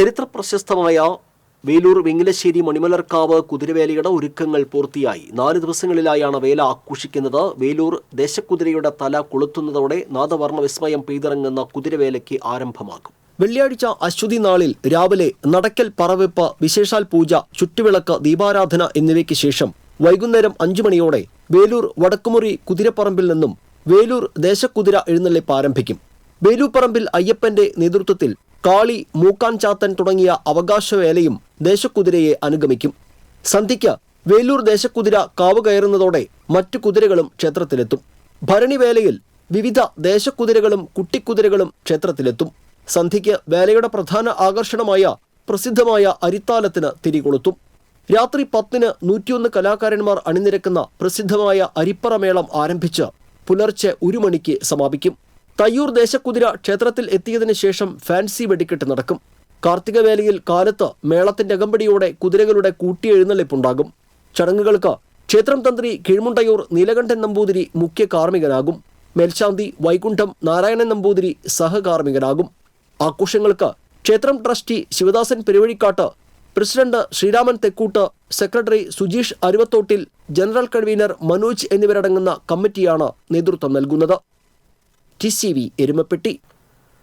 ചരിത്ര പ്രശസ്തമായ വേലൂർ വെങ്ങിലശ്ശേരി മണിമലർക്കാവ് കുതിരവേലയുടെ ഒരുക്കങ്ങൾ പൂർത്തിയായി. നാല് ദിവസങ്ങളിലായാണ് വേല ആഘോഷിക്കുന്നത്. വേലൂർ ദേശക്കുതിരയുടെ തല കൊളുത്തുന്നതോടെ നാദവർണ വിസ്മയം പെയ്തിറങ്ങുന്ന കുതിരവേലയ്ക്ക് ആരംഭമാകും. വെള്ളിയാഴ്ച അശ്വതി നാളിൽ രാവിലെ നടക്കൽ പറവെപ്പ് വിശേഷാൽ പൂജ ചുറ്റുവിളക്ക് ദീപാരാധന എന്നിവയ്ക്ക് ശേഷം വൈകുന്നേരം അഞ്ചു മണിയോടെ വേലൂർ വടക്കുമുറി കുതിരപ്പറമ്പിൽ നിന്നും വേലൂർ ദേശക്കുതിര എഴുന്നള്ളിപ്പ് ആരംഭിക്കും വേലൂപ്പറമ്പിൽ അയ്യപ്പന്റെ നേതൃത്വത്തിൽ കാളി മൂക്കാൻ ചാത്തൻ തുടങ്ങിയ അവകാശവേലയും ദേശക്കുതിരയെ അനുഗമിക്കും. സന്ധ്യയ്ക്ക് വേലൂർ ദേശക്കുതിര കാവ് കയറുന്നതോടെ മറ്റു കുതിരകളും ക്ഷേത്രത്തിലെത്തും. ഭരണിവേലയിൽ വിവിധ ദേശക്കുതിരകളും കുട്ടിക്കുതിരകളും ക്ഷേത്രത്തിലെത്തും. സന്ധ്യയ്ക്ക് വേലയുടെ പ്രധാന ആകർഷണമായ പ്രസിദ്ധമായ അരിത്താലത്തിന് തിരികൊളുത്തും. രാത്രി പത്തിന് നൂറ്റിയൊന്ന് കലാകാരന്മാർ അണിനിരക്കുന്ന പ്രസിദ്ധമായ അരിപ്പറമേളം ആരംഭിച്ച് പുലർച്ചെ ഒരു മണിക്ക് സമാപിക്കും. തയ്യൂർ ദേശക്കുതിര ക്ഷേത്രത്തിൽ എത്തിയതിനു ശേഷം ഫാൻസി വെടിക്കെട്ട് നടക്കും. കാർത്തികവേലയിൽ കാലത്ത് മേളത്തിന്റെ അകമ്പടിയോടെ കുതിരകളുടെ കൂട്ടിയെഴുന്നള്ളിപ്പുണ്ടാകും. ചടങ്ങുകൾക്ക് ക്ഷേത്രം തന്ത്രി കീഴ്മുണ്ടയൂർ നീലകണ്ഠൻ നമ്പൂതിരി മുഖ്യ കാർമ്മികനാകും. മേൽശാന്തി വൈകുണ്ഠം നാരായണൻ നമ്പൂതിരി സഹകാർമ്മികനാകും. ആഘോഷങ്ങൾക്ക് ക്ഷേത്രം trustee Sivadasan Peruvazhikkattu president Sreeraman Thekkoott secretary Sujeesh Aruvathottil general convener Manoj എന്നിവരടങ്ങുന്ന കമ്മിറ്റിയാണ് നേതൃത്വം നൽകുന്നത്. T C V Erumapetty